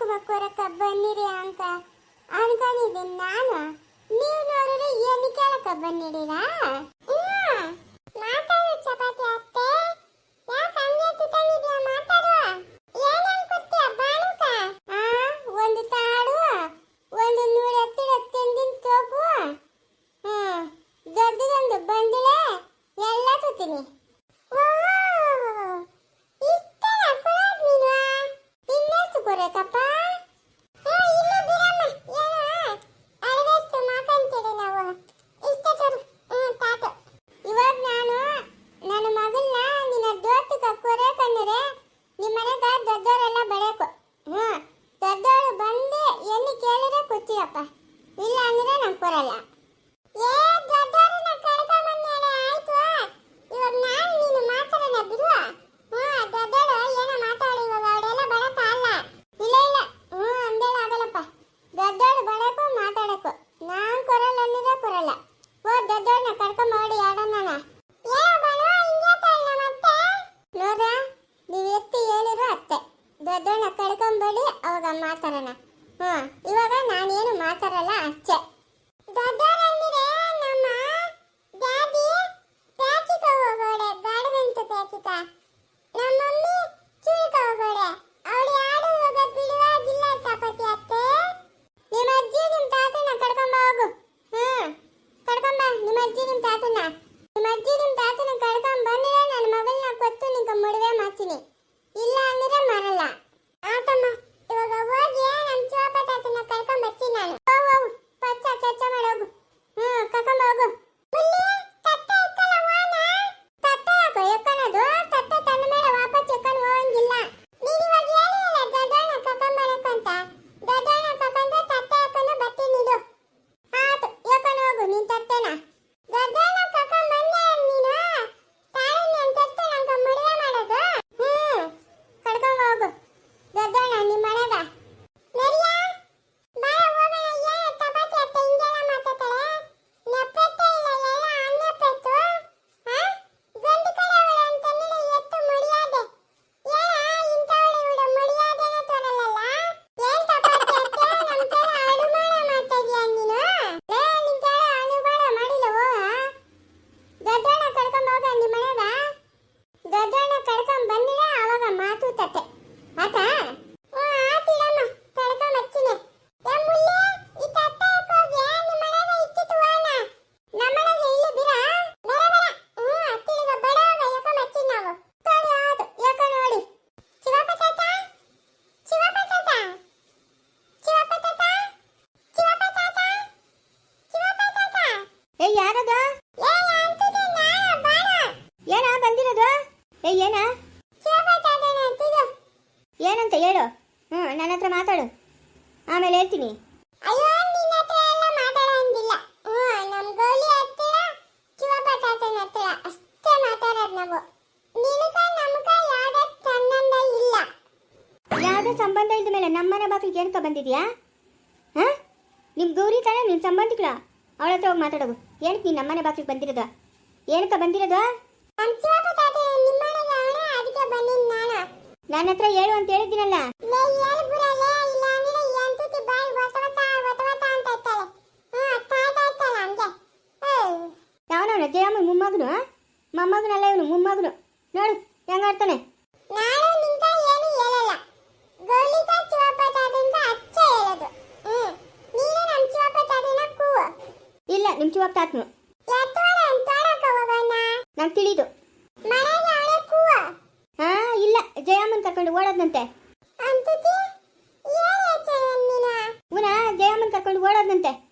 Bank ಬಕ್ಕೋರಕ್ಕ ಅಂತ. ಅನ್ಕೊಂಡಿದ್ದೀನಿ ನಾನು. ನೀವು ನೋಡಿದ್ರೆ ಏನು ಕೇಳಕ್ಕ ಬಂದಿದ್ದೀರಾ? ಇಲ್ಲ ಅಂದ್ರೆ ನಾನು ಕೊರಲ್ಲ ಏ ದೊಡ್ಡವರು ನಾ ಆಯ್ತು. ಇವಾಗ ನಾನು ನೀನು ಮಾತಾಡೋಣ ಬಿಡುವ? ಹ್ಞೂ ದೊಡ್ಡಳು ಏನೋ ಮಾತಾಡಿ ಇವಾಗ. ಅಲ್ಲ. ಇಲ್ಲ ಇಲ್ಲ. ಹ್ಞೂ ಅಂದೇಳ ಆಗಲ್ಲಪ್ಪ. ದೊಡ್ಡಳು ಬಡಕು ಮಾತಾಡಕು. ನಾನು ಕೊರಲ್ಲ ಅಂದ್ರೆ ಕೊರಲ್ಲ ಏ ಯಾರದ? ಏನ ಬಂದಿರೋದು? ಏ ಏನ? ಏನಂತ ಹೇಳು. ಹ್ಞೂ ನನ್ನ ಹತ್ರ ಮಾತಾಡು. ಆಮೇಲೆ ಹೇಳ್ತೀನಿ. ಸಂಬಂಧ ಇದ್ದ ಮೇಲೆ ನಮ್ಮನೆ ಬಾಗಿಲಿಗೆ ಏನಕ ಬಂದಿದ್ಯಾ? ಹಾಂ? ನಿಮ್ಮ ಗೌರಿ ತಾನೆ ನಿಮ್ಮ ಸಂಬಂಧಿಕಳ? ಅವಳ ಹತ್ರ ಹೋಗಿ ಮಾತಾಡೋದು. ಏನಕ್ಕೆ ನೀನು ನಮ್ಮನೆ ಬಾಕ್ಲಿಗೆ ಬಂದಿರೋದು? ಏನಕ್ಕೆ ಬಂದಿರೋದು? ನನ್ನ ಹತ್ರ ಹೇಳು ಅಂತ ಹೇಳಿದ್ದೀನಲ್ಲ. ಯಾವನವನ? ಜಯಮ್ಮ ಮೊಮ್ಮಗನು ಮೊಮ್ಮಗನಲ್ಲ ಇವನು, ಮೊಮ್ಮಗನು. ನೋಡು, ಹೆಂಗಾಡ್ತಾನೆ? ಆತ್ನು ನಂಗೆ ತಿಳಿದು. ಹಾ ಇಲ್ಲ. ಜಯಮ್ಮನ್ ಕರ್ಕೊಂಡು ಓಡೋದಂತೆ ಜಯಮ್ಮನ್ ತಕೊಂಡು ಓಡೋದಂತೆ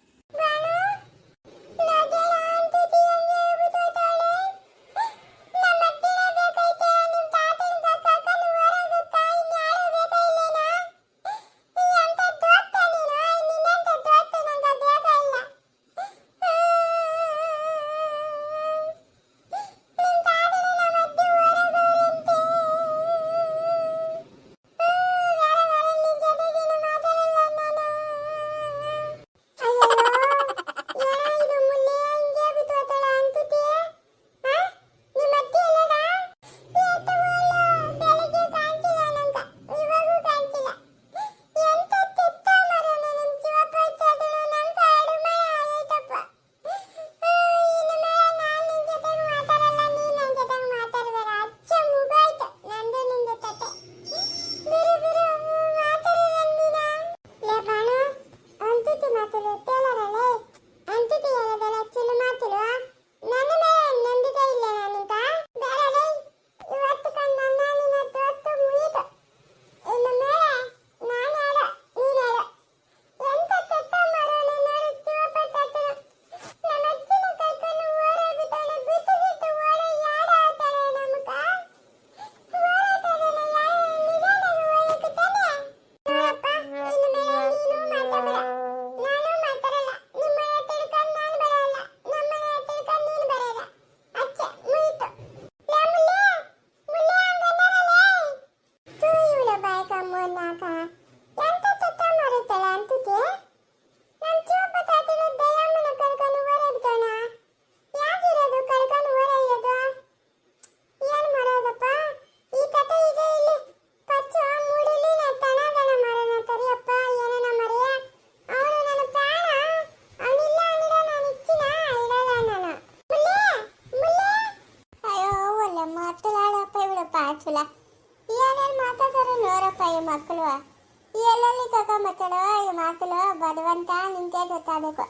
ತಗೊಂಬತ್ತಾರೋ ಈ ಮಕ್ಕಳು ಬಡವಂತ ನಿಂಗೆ ಗೊತ್ತಾಗಬೇಕು.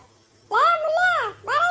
ಲೇ ಬಾರ.